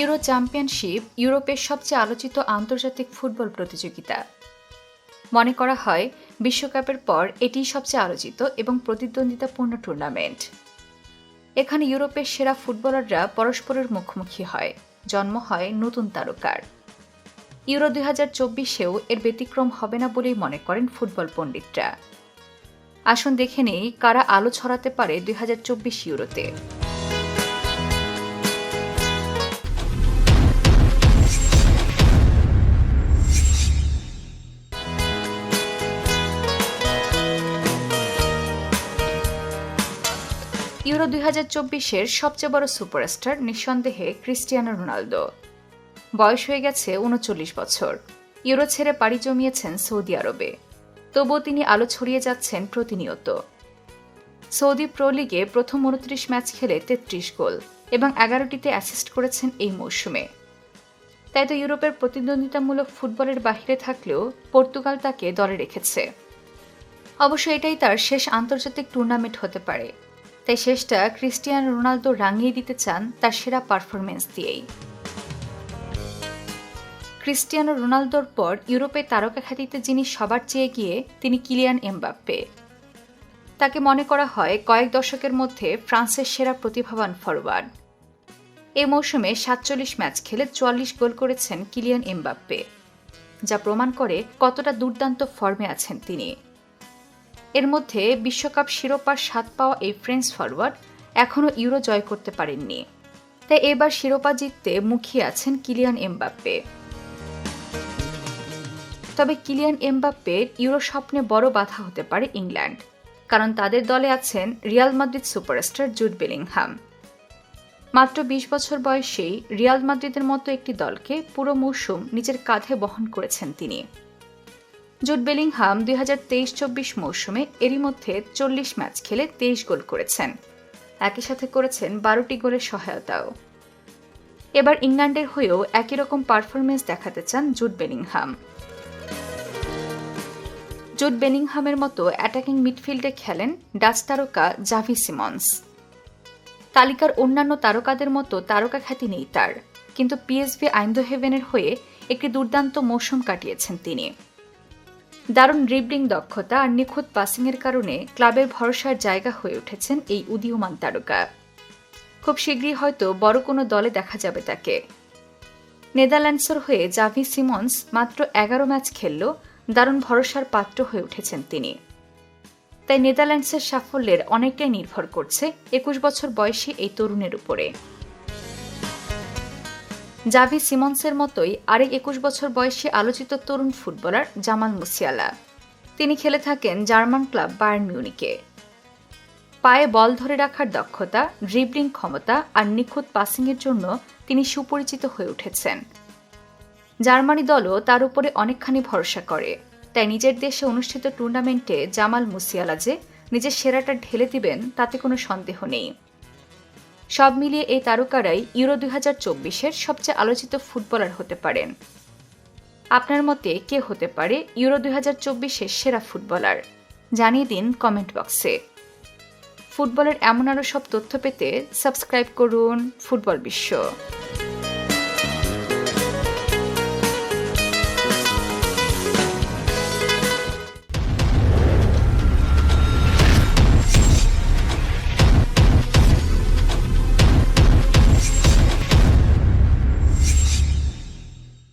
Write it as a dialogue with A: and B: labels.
A: Euro championship ইউরোপের সবচেয়ে আলোচিত আন্তর্জাতিক ফুটবল প্রতিযোগিতা। মনে করা হয়, বিশ্বকাপের পর এটিই সবচেয়ে আলোচিত এবং প্রতিদ্বন্দ্বিতাপূর্ণ টুর্নামেন্ট। এখানে ইউরোপের সেরা ফুটবলাররা পরস্পরের মুখোমুখি হয়, জন্ম হয় নতুন তারকার। ইউরো দুই হাজার চব্বিশেও এর ব্যতিক্রম হবে না বলেই মনে করেন ফুটবল পণ্ডিতরা। আসুন দেখে নেই কারা আলো ছড়াতে পারে দুই হাজার চব্বিশ ইউরোতে। ইউরো দুই হাজার চব্বিশের সবচেয়ে বড় সুপারস্টার নিঃসন্দেহে ক্রিস্টিয়ানো রোনালদো। বয়স হয়ে গেছে উনচল্লিশ বছর। ইউরো ছেড়ে পাড়ি জমিয়েছেন সৌদি আরবে। তবুও তিনি আলো ছড়িয়ে যাচ্ছেন প্রতিনিয়ত। সৌদি প্রো লিগে প্রথম উনত্রিশ ম্যাচ খেলে তেত্রিশ গোল এবং এগারোটিতে অ্যাসিস্ট করেছেন এই মৌসুমে। তাই তো ইউরোপের প্রতিদ্বন্দ্বিতামূলক ফুটবলের বাহিরে থাকলেও পর্তুগাল তাকে দলে রেখেছে। অবশ্য এটাই তার শেষ আন্তর্জাতিক টুর্নামেন্ট হতে পারে। তাই শেষটা ক্রিস্টিয়ানো রোনালদো রাঙিয়ে দিতে চান তার সেরা পারফরমেন্স দিয়েই। ক্রিস্টিয়ানো রোনালদোর পর ইউরোপে তারকা খ্যাতিতে যিনি সবার চেয়ে গিয়ে তিনি কিলিয়ান এমবাপ্পে। তাকে মনে করা হয় কয়েক দশকের মধ্যে ফ্রান্সের সেরা প্রতিভাবান ফরওয়ার্ড এ মৌসুমে সাতচল্লিশ ম্যাচ খেলে চুয়াল্লিশ গোল করেছেন কিলিয়ান এমবাপ্পে, যা প্রমাণ করে কতটা দুর্দান্ত ফর্মে আছেন তিনি। এর মধ্যে বিশ্বকাপ শিরোপার স্বাদ পাওয়া এই ফ্রেঞ্চ ফরওয়ার্ড এখনও ইউরো জয় করতে পারেননি। তাই এবার শিরোপা জিততে মুখিয়ে আছেন কিলিয়ান এমবাপ্পে। তবে কিলিয়ান এমবাপ্পের ইউরো স্বপ্নে বড় বাধা হতে পারে ইংল্যান্ড, কারণ তাদের দলে আছেন Real Madrid superstar Jude Bellingham. মাত্র বিশ বছর বয়সেই রিয়াল মাদ্রিদের মতো একটি দলকে পুরো মৌসুম নিজের কাঁধে বহন করেছেন তিনি। জুড বেলিংহাম দুই হাজার তেইশ চব্বিশ মৌসুমে এরই মধ্যে চল্লিশ ম্যাচ খেলে তেইশ গোল করেছেন। একই সাথে করেছেন বারোটি গোলের সহায়তাও। এবার ইংল্যান্ডের হয়েও একই রকম পারফরমেন্স দেখাতে চান জুট বেলিংহাম। জুট বেনিংহামের মতো অ্যাটাকিং মিডফিল্ডে খেলেন ডাচ তারকা জাভি সিমন্স। তালিকার অন্যান্য তারকাদের মতো তারকা খ্যাতি নেই তার, কিন্তু পিএসভি আইন্দোহেভেনের হয়ে একটি দুর্দান্ত মৌসুম কাটিয়েছেন তিনি। দারুণ ড্রিবলিং দক্ষতা আর নিখুঁত পাসিংয়ের কারণে ক্লাবের ভরসার জায়গা হয়ে উঠেছেন এই উদীয়মান তারকা। খুব শীঘ্রই হয়তো বড় কোনো দলে দেখা যাবে তাকে। নেদারল্যান্ডসের হয়ে জাভি সিমন্স মাত্র এগারো ম্যাচ খেললেও দারুণ ভরসার পাত্র হয়ে উঠেছেন তিনি। তাই নেদারল্যান্ডসের সাফল্যের অনেকটাই নির্ভর করছে একুশ বছর বয়সী এই তরুণের উপরে। জাভি সিমন্সের মতোই আরেক একুশ বছর বয়সী আলোচিত তরুণ ফুটবলার জামাল মুসিয়ালা। তিনি খেলে থাকেন জার্মান ক্লাব বায়ার্ন মিউনিকে। পায়ে বল ধরে রাখার দক্ষতা ড্রিবলিং ক্ষমতা আর নিখুঁত পাসিংয়ের জন্য তিনি সুপরিচিত হয়ে উঠেছেন। জার্মানি দলও তার উপরে অনেকখানি ভরসা করে। তাই নিজের দেশে অনুষ্ঠিত টুর্নামেন্টে জামাল মুসিয়ালা যে নিজের সেরাটা ঢেলে দিবেন তাতে কোনো সন্দেহ নেই। সব মিলিয়ে এই তারকারাই ইউরো দুই হাজার চব্বিশের সবচেয়ে আলোচিত ফুটবলার হতে পারেন। আপনার মতে কে হতে পারে ইউরো দুই হাজার চব্বিশের সেরা ফুটবলার? জানিয়ে দিন কমেন্ট বক্সে। ফুটবলের এমন আরও সব তথ্য পেতে সাবস্ক্রাইব করুন ফুটবল বিশ্ব।